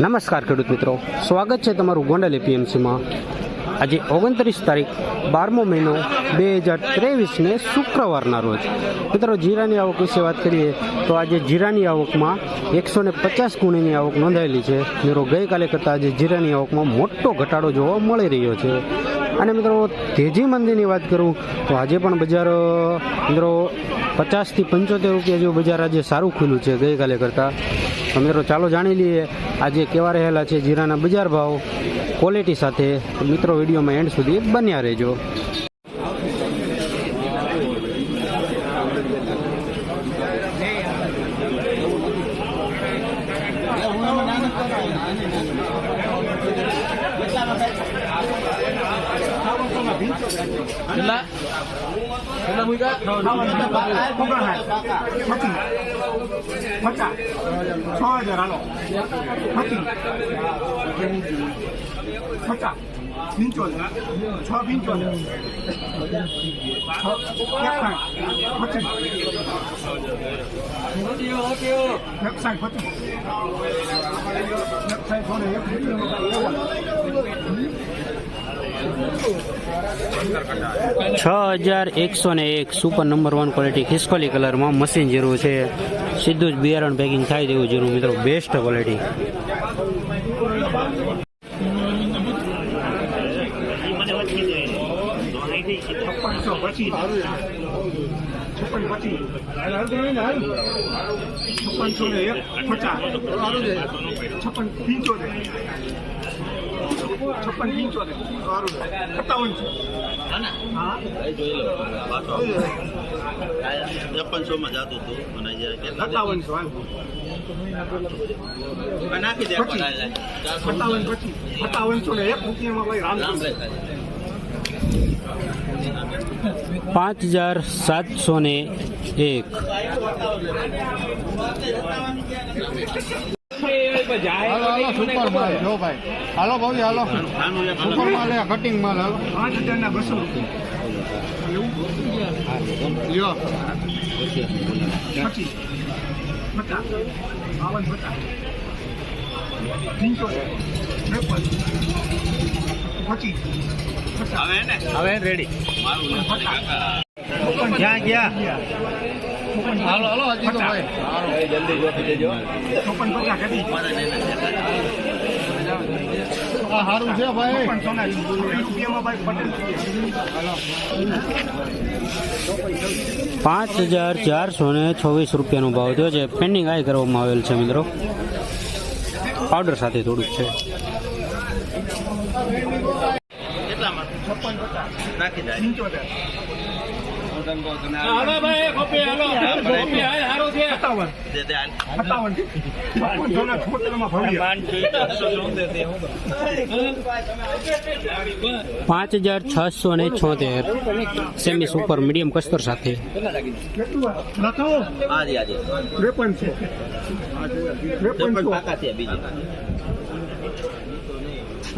નમસ્કાર ખેડૂત મિત્રો. સ્વાગત છે તમારું ગોંડલ એપીએમસીમાં. આજે ઓગણત્રીસ તારીખ, બારમો મહિનો, બે હજાર ત્રેવીસને શુક્રવારના રોજ. મિત્રો, જીરાની આવક વિશે વાત કરીએ, તો આજે જીરાની આવકમાં એકસો ને પચાસ ગુણીની આવક નોંધાયેલી છે. મિત્રો, ગઈકાલે કરતાં આજે જીરાની આવકમાં મોટો ઘટાડો જોવા મળી રહ્યો છે. અને મિત્રો, તેજી મંદીની વાત કરું, તો આજે પણ બજાર મિત્રો, પચાસથી પંચોતેર રૂપિયા જેવું બજાર આજે સારું ખુલ્લું છે ગઈકાલે કરતાં. તો મિત્રો ચાલો જાણી લઈએ આજે કેવા રહેલા છે જીરાના બજાર ભાવ. ક્વોલિટી સાથે મિત્રો વિડીયોમાં એન્ડ સુધી બન્યા રહેજો. કેટલા કેટલા મૂક્યા પચાસ છ હજાર હાલો પચીસ પચાસ પંચોતેર છ પંચોતેર એકસાઠ પચીસ એકસાઠ થોડે છ હજાર એકસો ને એક સુપર નંબર વન ક્વોલિટી ખિસકોલી કલરમાં મશીન જીરું છે. સીધું જ બિયારણ પેકિંગ થાય તેવું જીરું મિત્રો. બેસ્ટ ક્વોલિટી છપ્પનસો છપ્પન પંચોતેર છપ્પન પંચોતેર સત્તાવનસો ત્રેપનસો માં જતું હતું. અને સત્તાવનસો નાખી દે સત્તાવન પચીસ સત્તાવનસો ને એક રૂપિયામાં ભાઈ રામ રામ પાંચ હજાર સાતસો ને એક. હાલો હાલો સુપર માલ જો ભાઈ. હાલો ભાઈ હાલો. સુપર માલ કટિંગ માલ હાલો. પાંચ હજારના બસો રૂપિયા. હવે રેડી ક્યાં ગયા? હાલો હાલો હજી તો ભાઈ હાલો. જલ્દી જોખી દેજો. ચોપન પચાસ કદી આ સારું છે ભાઈ. ચોપન સોના રૂપિયામાં ભાઈ પટેલ પાંચ હજાર ચારસો ને છવ્વીસ રૂપિયાનો ભાવ થયો છે. પેન્ડિંગ આય કરવામાં આવેલ છે મિત્રો. પાવડર સાથે થોડુંક છે. કેટલામાં? નાખી દે. પંચોતેર. હાલો ભાઈ કોપી હાલો. કોપી હાલ. હારો છે સત્તાવન. દે દે હાલ. સત્તાવન. ચોપન સોના છોતેરમાં ભવ્ય. પાંચ હજાર છસો ને છોતેર. સેમી સુપર મીડિયમ કસ્તર સાથે.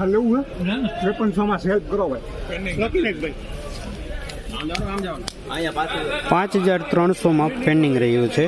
લેવું હે? ત્રેપનસો માં સેલ્ફ કરો ભાઈ. લખી નાખ ભાઈ. પાંચ હજાર ત્રણસોમાં પેન્ડિંગ રહ્યું છે.